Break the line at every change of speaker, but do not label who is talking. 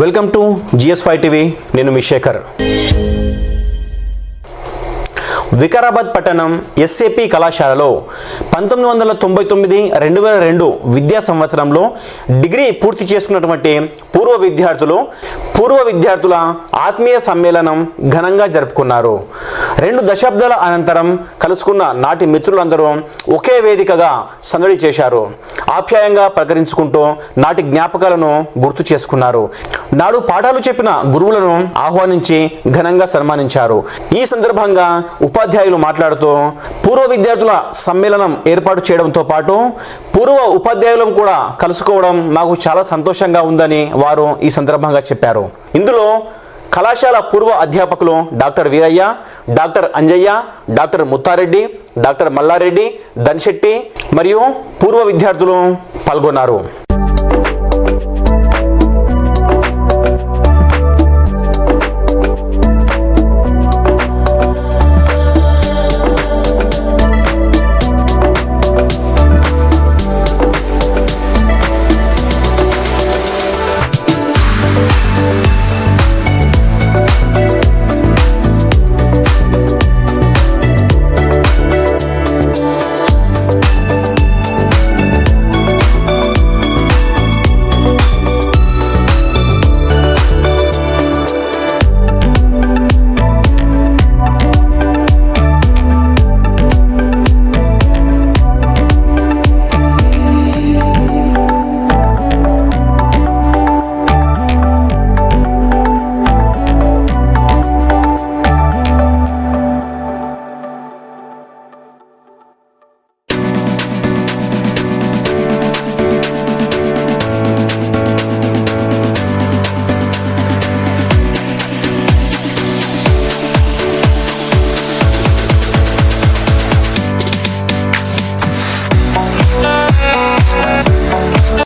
Welcome to GS five TV. నేను మీ శేఖర్. వికారాబాద్ పట్టణం ఎస్ఏపి కళాశాలలో పంతొమ్మిది వందల తొంభై తొమ్మిది రెండు వేల రెండు విద్యా సంవత్సరంలో డిగ్రీ పూర్తి చేసుకున్నటువంటి పూర్వ విద్యార్థులు పూర్వ విద్యార్థుల ఆత్మీయ సమ్మేళనం ఘనంగా జరుపుకున్నారు. రెండు దశాబ్దాల అనంతరం కలుసుకున్న నాటి మిత్రులందరూ ఒకే వేదికగా సందడి చేశారు. ఆప్యాయంగా పలకరించుకుంటూ నాటి జ్ఞాపకాలను గుర్తు చేసుకున్నారు. నాడు పాఠాలు చెప్పిన గురువులను ఆహ్వానించి ఘనంగా సన్మానించారు. ఈ సందర్భంగా ఉపాధ్యాయులు మాట్లాడుతూ పూర్వ విద్యార్థుల సమ్మేళనం ఏర్పాటు చేయడంతో పాటు పూర్వ ఉపాధ్యాయులను కూడా కలుసుకోవడం మాకు చాలా సంతోషంగా ఉందని వారు ఈ సందర్భంగా చెప్పారు. ఇందులో కళాశాల పూర్వ అధ్యాపకులు doctor Veeraiah doctor Anjaiah doctor Muttareddy doctor Mallareddy Dhanshetty మరియు పూర్వ విద్యార్థులు పాల్గొన్నారు.